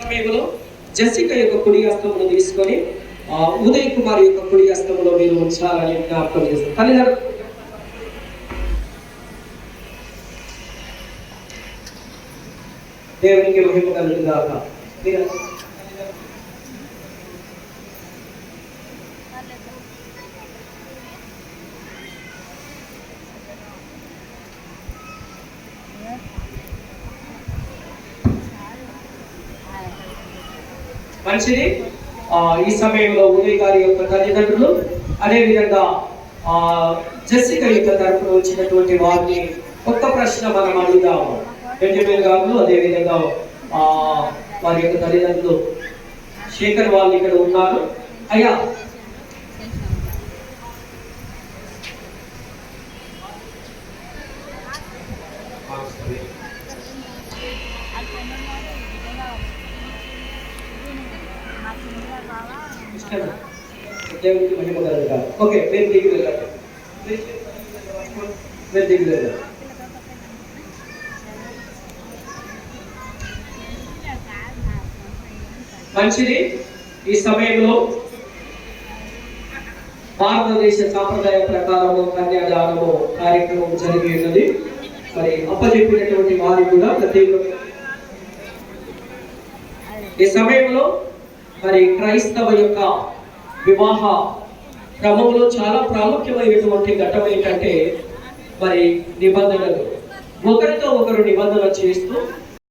సమయంలో జసిక యొక్క కుడి హస్తమును తీసుకొని ఉదయ్ కుమార్ యొక్క కుడి హస్తములో మీరు ఉంచాలని జ్ఞాపకం చేస్తారు. తల్లిదండ్రులు. దేవునికి మహిమ కలుగుగాక మంచిది. ఈ సమయంలో ఉదయ్ గారి యొక్క తల్లిదండ్రులు అదేవిధంగా జస్సిక యొక్క తరఫున వచ్చినటువంటి వారిని ఒక్క ప్రశ్న మనం అడుగుదాము. బెంజమిన్ గారు అదేవిధంగా వారి యొక్క తల్లిదండ్రులు శేఖర్ వాళ్ళు ఇక్కడ ఉన్నారు. అయ్యా. దేవునికి మహిమ కలుగుగాక ఓకే మీరు దిగి వెళ్ళాలి మీరు దిగి వెళ్ళాలి మంచిది. ఈ సమయంలో భారతదేశ సాంప్రదాయ ప్రకారము కన్యాదానము కార్యక్రమం జరిగి ఉన్నది. మరి అప్పచెప్పినటువంటి వారు కూడా ప్రత్యేక ఈ సమయంలో మరి క్రైస్తవ యొక్క వివాహ క్రమంలో చాలా ప్రాముఖ్యమైనటువంటి ఘట్టం ఏంటంటే మరి నిబంధనలు. ఒకరితో ఒకరు నిబంధన చేస్తూ